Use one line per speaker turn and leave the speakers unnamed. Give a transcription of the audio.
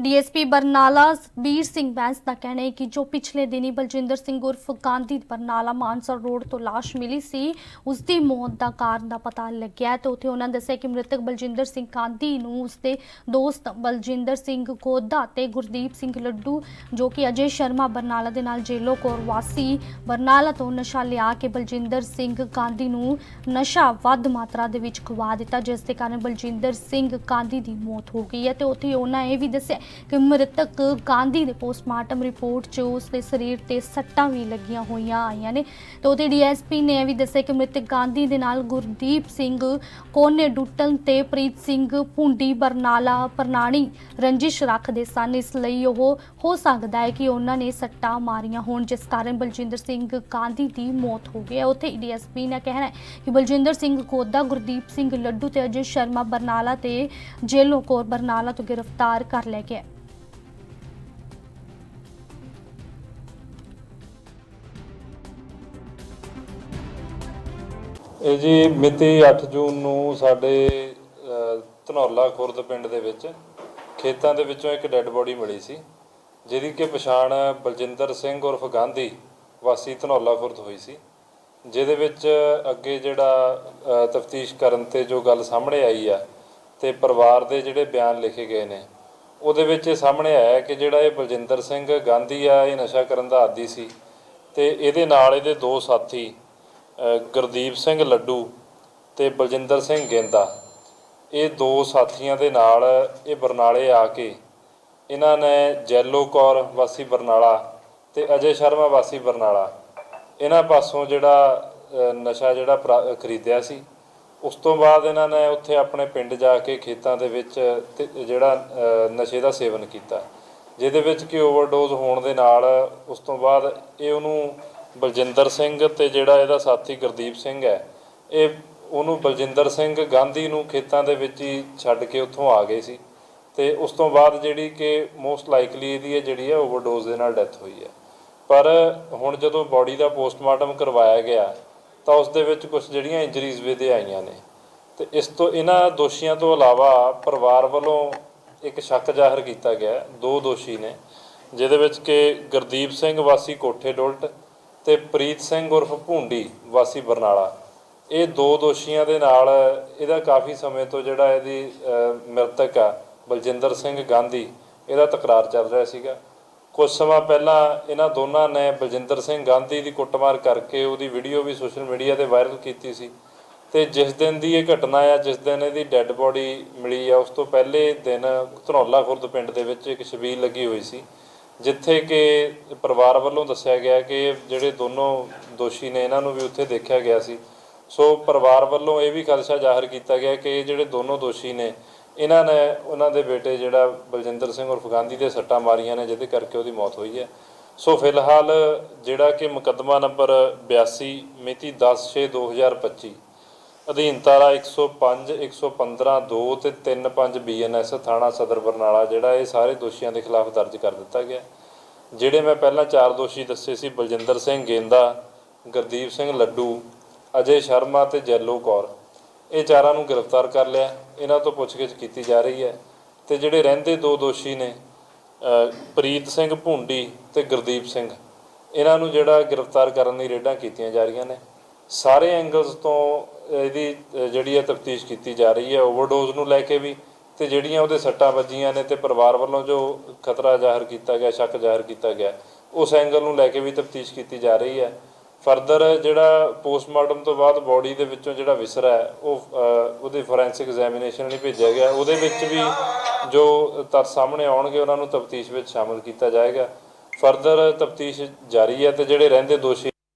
DSP Barnala Veer Singh Bains ਦਾ ਕਹਿਣਾ ਹੈ ਕਿ ਜੋ ਪਿਛਲੇ ਦਿਨੀ ਬਲਜਿੰਦਰ ਸਿੰਘ ਉਰਫ ਗਾਂਧੀ ਬਰਨਾਲਾ ਮਾਨਸਰ ਰੋਡ ਤੋਂ ਲਾਸ਼ ਮਿਲੀ ਸੀ, ਉਸ ਦੀ ਮੌਤ ਦਾ ਕਾਰਨ ਦਾ ਪਤਾ ਲੱਗਿਆ ਹੈ ਤੇ ਉੱਥੇ ਉਹਨਾਂ ਦੱਸਿਆ ਕਿ ਮ੍ਰਿਤਕ ਬਲਜਿੰਦਰ ਸਿੰਘ ਗਾਂਧੀ ਨੂੰ ਉਸਦੇ ਦੋਸਤ ਬਲਜਿੰਦਰ ਸਿੰਘ ਗੋਦਾ ਤੇ ਗੁਰਦੀਪ ਸਿੰਘ ਲੱਡੂ, ਜੋ ਕਿ ਅਜੇ ਸ਼ਰਮਾ ਬਰਨਾਲਾ ਦੇ ਨਾਲ ਜੇਲੋ ਕੋਰ ਵਾਸੀ ਬਰਨਾਲਾ ਤੋਂ ਨਸ਼ਾ ਲਿਆ ਕੇ ਬਲਜਿੰਦਰ ਸਿੰਘ ਗਾਂਧੀ ਨੂੰ ਨਸ਼ਾ ਵੱਧ ਮਾਤਰਾ ਦੇ ਵਿੱਚ ਖਵਾ ਦਿੱਤਾ, ਜਿਸ ਦੇ ਕਾਰਨ ਬਲਜਿੰਦਰ ਸਿੰਘ ਗਾਂਧੀ ਦੀ ਮੌਤ ਹੋ ਗਈ ਹੈ ਤੇ ਉੱਥੇ ਉਹਨਾਂ ਇਹ ਵੀ ਦੱਸਿਆ ਕਿ ਮ੍ਰਿਤਕ ਗਾਂਧੀ ਦੇ ਪੋਸਟਮਾਰਟਮ ਰਿਪੋਰਟ 'ਚ ਉਸ ਦੇ ਸਰੀਰ ਤੇ ਸੱਟਾਂ ਵੀ ਲੱਗੀਆਂ ਹੋਈਆਂ ਆਈਆਂ ਨੇ। ਤੇ ਉਹਦੇ ਡੀਐਸਪੀ ਨੇ ਇਹ ਵੀ ਦੱਸਿਆ ਕਿ ਮ੍ਰਿਤਕ ਗਾਂਧੀ ਦੇ ਨਾਲ ਗੁਰਦੀਪ ਸਿੰਘ, ਕੋਨੇ ਡੁੱਟਨ ਤੇ ਪ੍ਰੀਤ ਸਿੰਘ, ਭੁੰਡੀ, ਬਰਨਾਲਾ, ਪ੍ਰਣਾਣੀ, ਰੰਜਿਸ਼ ਰੱਖਦੇ ਸਨ। ਇਸ ਲਈ ਉਹ ਹੋ ਸਕਦਾ ਹੈ ਕਿ ਉਹਨਾਂ ਨੇ ਸੱਟਾਂ ਮਾਰੀਆਂ ਹੋਣ, ਜਿਸ ਕਾਰਨ ਬਲਜਿੰਦਰ ਸਿੰਘ ਗਾਂਧੀ ਦੀ ਮੌਤ ਹੋ ਗਈ ਹੈ। ਉੱਥੇ ਡੀਐਸਪੀ ਨੇ ਕਹਿਣਾ ਹੈ ਕਿ ਬਲਜਿੰਦਰ ਸਿੰਘ ਗੋਦਾ, ਗੁਰਦੀਪ ਸਿੰਘ ਲੱਡੂ ਤੇ ਅਜੇ ਸ਼ਰਮਾ ਬਰਨਾਲਾ ਤੇ ਜੇਲੋਂ ਕੋਰ ਬਰਨਾਲਾ ਤੋਂ ਗ੍ਰਿਫਤਾਰ ਕਰ ਲਿਆ ਗਿਆ
ਇਹ ਜੀ ਮਿਤੀ 8 ਜੂਨ ਨੂੰ ਸਾਡੇ ਧਨੌਲਾ ਖੁਰਦ ਪਿੰਡ ਦੇ ਵਿੱਚ ਖੇਤਾਂ ਦੇ ਵਿੱਚੋਂ ਇੱਕ ਡੈੱਡ ਬੋਡੀ ਮਿਲੀ ਸੀ, ਜਿਹਦੀ ਕਿ ਪਛਾਣ ਬਲਜਿੰਦਰ ਸਿੰਘ ਉਰਫ ਗਾਂਧੀ ਵਾਸੀ ਧਨੌਲਾ ਖੁਰਦ ਹੋਈ ਸੀ, ਜਿਹਦੇ ਵਿੱਚ ਅੱਗੇ ਜਿਹੜਾ ਤਫਤੀਸ਼ ਕਰਨ ਤੇ ਜੋ ਗੱਲ ਸਾਹਮਣੇ ਆਈ ਆ ਤੇ ਪਰਿਵਾਰ ਦੇ ਜਿਹੜੇ ਬਿਆਨ ਲਿਖੇ ਗਏ ਨੇ, ਉਹਦੇ ਵਿੱਚ ਇਹ ਸਾਹਮਣੇ ਆਇਆ ਕਿ ਜਿਹੜਾ ਇਹ ਬਲਜਿੰਦਰ ਸਿੰਘ ਗਾਂਧੀ ਆ, ਇਹ ਨਸ਼ਾ ਕਰਨ ਦਾ ਆਦੀ ਸੀ ਤੇ ਇਹਦੇ ਨਾਲ ਇਹਦੇ ਦੋ ਸਾਥੀ ਗੁਰਦੀਪ ਸਿੰਘ ਲੱਡੂ ਤੇ ਬਲਜਿੰਦਰ ਸਿੰਘ ਗੇਂਦਾ। ਇਹ ਦੋ ਸਾਥੀਆਂ ਦੇ ਨਾਲ ਇਹ ਬਰਨਾਲੇ ਆ ਕੇ ਇਹਨਾਂ ਨੇ ਜੈਲੋ ਕੌਰ ਵਾਸੀ ਬਰਨਾਲਾ ਤੇ ਅਜੇ ਸ਼ਰਮਾ ਵਾਸੀ ਬਰਨਾਲਾ ਇਹਨਾਂ ਪਾਸੋਂ ਜਿਹੜਾ ਨਸ਼ਾ ਜਿਹੜਾ ਪ੍ਰਾ- ਖਰੀਦਿਆ ਸੀ, ਉਸ ਤੋਂ ਬਾਅਦ ਇਹਨਾਂ ਨੇ ਉੱਥੇ ਆਪਣੇ ਪਿੰਡ ਜਾ ਕੇ ਖੇਤਾਂ ਦੇ ਵਿੱਚ ਤੇ ਜਿਹੜਾ ਨਸ਼ੇ ਦਾ ਸੇਵਨ ਕੀਤਾ, ਜਿਹਦੇ ਵਿੱਚ ਕਿ ਓਵਰਡੋਜ਼ ਹੋਣ ਦੇ ਨਾਲ ਉਸ ਤੋਂ ਬਾਅਦ ਇਹ ਉਹਨੂੰ ਬਲਜਿੰਦਰ ਸਿੰਘ ਤੇ ਜਿਹੜਾ ਇਹਦਾ ਸਾਥੀ ਗੁਰਦੀਪ ਸਿੰਘ ਹੈ, ਇਹ ਉਹਨੂੰ ਬਲਜਿੰਦਰ ਸਿੰਘ ਗਾਂਧੀ ਨੂੰ ਖੇਤਾਂ ਦੇ ਵਿੱਚ ਹੀ ਛੱਡ ਕੇ ਉੱਥੋਂ ਆ ਗਏ ਸੀ ਤੇ ਉਸ ਤੋਂ ਬਾਅਦ ਜਿਹੜੀ ਕਿ ਮੋਸਟ ਲਾਈਕਲੀ ਇਹਦੀ ਹੈ ਜਿਹੜੀ ਹੈ ਓਵਰਡੋਜ਼ ਦੇ ਨਾਲ ਡੈਥ ਹੋਈ ਹੈ। ਪਰ ਹੁਣ ਜਦੋਂ ਬਾਡੀ ਦਾ ਪੋਸਟਮਾਰਟਮ ਕਰਵਾਇਆ ਗਿਆ, ਤਾਂ ਉਸ ਦੇ ਵਿੱਚ ਕੁਝ ਜਿਹੜੀਆਂ ਇੰਜਰੀਜ਼ ਵੀ ਆਈਆਂ ਨੇ। ਤੇ ਇਸ ਤੋਂ ਇਹਨਾਂ ਦੋਸ਼ੀਆਂ ਤੋਂ ਇਲਾਵਾ ਪਰਿਵਾਰ ਵੱਲੋਂ ਇੱਕ ਸ਼ੱਕ ਜ਼ਾਹਰ ਕੀਤਾ ਗਿਆ, ਦੋ ਦੋਸ਼ੀ ਨੇ, ਜਿਹਦੇ ਵਿੱਚ ਕਿ ਗੁਰਦੀਪ ਸਿੰਘ ਵਾਸੀ ਕੋਠੇ ਡੋਲਟ ਤੇ ਪ੍ਰੀਤ ਸਿੰਘ ਉਰਫ ਭੁੰਡੀ, ਵਾਸੀ ਬਰਨਾਲਾ। ਇਹ ਦੋ ਦੋਸ਼ੀਆਂ ਦੇ ਨਾਲ ਇਹਦਾ ਕਾਫੀ ਸਮੇਂ ਤੋਂ ਜਿਹੜਾ ਇਹਦੀ ਮ੍ਰਿਤਕ ਆ, ਬਲਜਿੰਦਰ ਸਿੰਘ ਗਾਂਧੀ, ਇਹਦਾ ਤਕਰਾਰ ਚੱਲ ਰਿਹਾ ਸੀਗਾ। ਕੁਝ ਸਮਾਂ ਪਹਿਲਾਂ ਇਹਨਾਂ ਦੋਨਾਂ ਨੇ ਬਲਜਿੰਦਰ ਸਿੰਘ ਗਾਂਧੀ ਦੀ ਕੁੱਟਮਾਰ ਕਰਕੇ ਉਹਦੀ ਵੀਡੀਓ ਵੀ ਸੋਸ਼ਲ ਮੀਡੀਆ ਤੇ ਵਾਇਰਲ ਕੀਤੀ ਸੀ। ਤੇ ਜਿਸ ਦਿਨ ਦੀ ਇਹ ਘਟਨਾ ਆ, ਜਿਸ ਦਿਨ ਇਹਦੀ ਡੈੱਡ ਬੋਡੀ ਮਿਲੀ ਆ, ਉਸ ਤੋਂ ਪਹਿਲੇ ਦਿਨ ਧਨੌਲਾ ਖੁਰਦ ਪਿੰਡ ਦੇ ਵਿੱਚ ਇੱਕ ਛਬੀਲ ਲੱਗੀ ਹੋਈ ਸੀ। ਜਿੱਥੇ ਕਿ ਪਰਿਵਾਰ ਵੱਲੋਂ ਦੱਸਿਆ ਗਿਆ ਕਿ ਜਿਹੜੇ ਦੋਨੋਂ ਦੋਸ਼ੀ ਨੇ, ਇਹਨਾਂ ਨੂੰ ਵੀ ਉੱਥੇ ਦੇਖਿਆ ਗਿਆ ਸੀ। ਸੋ ਪਰਿਵਾਰ ਵੱਲੋਂ ਇਹ ਵੀ ਖਦਸ਼ਾ ਜ਼ਾਹਰ ਕੀਤਾ ਗਿਆ ਕਿ ਇਹ ਜਿਹੜੇ ਦੋਨੋਂ ਦੋਸ਼ੀ ਨੇ, ਇਹਨਾਂ ਨੇ, ਉਹਨਾਂ ਦੇ ਬੇਟੇ ਜਿਹੜਾ ਬਲਜਿੰਦਰ ਸਿੰਘ ਉਰਫ ਗਾਂਧੀ ਦੇ ਸੱਟਾਂ ਮਾਰੀਆਂ ਨੇ, ਜਿਹਦੇ ਕਰਕੇ ਉਹਦੀ ਮੌਤ ਹੋਈ ਹੈ। ਸੋ ਫਿਲਹਾਲ ਜਿਹੜਾ ਕਿ ਮੁਕੱਦਮਾ ਨੰਬਰ 82 ਮਿਤੀ 10/6/2025 ਅਧੀਨ ਤਾਰਾ 105 115 2 ਤੇ 35 ਬੀਐਨਐਸ ਥਾਣਾ ਸਦਰ ਬਰਨਾਲਾ, ਜਿਹੜਾ ਇਹ ਸਾਰੇ ਦੋਸ਼ੀਆਂ ਦੇ ਖਿਲਾਫ ਦਰਜ ਕਰ ਦਿੱਤਾ ਗਿਆ। ਜਿਹੜੇ ਮੈਂ ਪਹਿਲਾਂ ਚਾਰ ਦੋਸ਼ੀ ਦੱਸੇ ਸੀ, ਬਲਜਿੰਦਰ ਸਿੰਘ ਗੇਂਦਾ, ਗੁਰਦੀਪ ਸਿੰਘ ਲੱਡੂ, ਅਜੇ ਸ਼ਰਮਾ ਤੇ ਜੈਲੋ ਕੌਰ। ਇਹ ਚਾਰਾਂ ਨੂੰ ਗ੍ਰਿਫਤਾਰ ਕਰ ਲਿਆ। ਇਹਨਾਂ ਤੋਂ ਪੁੱਛਗਿੱਛ ਕੀਤੀ ਜਾ ਰਹੀ ਹੈ। ਤੇ ਜਿਹੜੇ ਰਹਿੰਦੇ ਦੋ ਦੋਸ਼ੀ ਨੇ ਪ੍ਰੀਤ ਸਿੰਘ ਭੁੰਡੀ ਤੇ ਗੁਰਦੀਪ ਸਿੰਘ, ਇਹਨਾਂ ਨੂੰ ਜਿਹੜਾ ਗ੍ਰਿਫਤਾਰ ਕਰਨ ਦੀ ਰੇਡਾਂ ਕੀਤੀਆਂ ਜਾ ਰਹੀਆਂ ਨੇ। ਸਾਰੇ ਐਂਗਲਸ ਤੋਂ ਇਹਦੀ ਜਿਹੜੀ ਹੈ ਤਫਤੀਸ਼ ਕੀਤੀ ਜਾ ਰਹੀ ਹੈ ਓਵਰਡੋਜ਼ ਨੂੰ ਲੈ ਕੇ ਵੀ ਤੇ ਜਿਹੜੀਆਂ ਉਹਦੇ ਸੱਟਾਂ ਵੱਜੀਆਂ ਨੇ ਤੇ ਪਰਿਵਾਰ ਵੱਲੋਂ ਜੋ ਖਤਰਾ ਜ਼ਾਹਰ ਕੀਤਾ ਗਿਆ ਸ਼ੱਕ ਜ਼ਾਹਰ ਕੀਤਾ ਗਿਆ ਉਸ ਐਂਗਲ ਨੂੰ ਲੈ ਕੇ ਵੀ ਤਫਤੀਸ਼ ਕੀਤੀ ਜਾ ਰਹੀ ਹੈ। ਫਰਦਰ ਜਿਹੜਾ ਪੋਸਟਮਾਰਟਮ ਤੋਂ ਬਾਅਦ ਬਾਡੀ ਦੇ ਵਿੱਚੋਂ ਜਿਹੜਾ ਵਿਸਰਾ ਹੈ ਉਹ ਅ, ਉਹਦੀ ਫੋਰੈਂਸਿਕ ਐਗਜ਼ਾਮੀਨੇਸ਼ਨ ਲਈ ਭੇਜਿਆ ਗਿਆ। ਉਹਦੇ ਵਿੱਚ ਵੀ ਜੋ ਤੱਥ ਸਾਹਮਣੇ ਆਉਣਗੇ ਉਹਨਾਂ ਨੂੰ ਤਫਤੀਸ਼ ਵਿੱਚ ਸ਼ਾਮਲ ਕੀਤਾ ਜਾਏਗਾ। ਫਰਦਰ ਤਫਤੀਸ਼ ਜਾਰੀ ਹੈ ਤੇ ਜਿਹੜੇ ਰਹਿੰਦੇ ਦੋਸ਼ੀ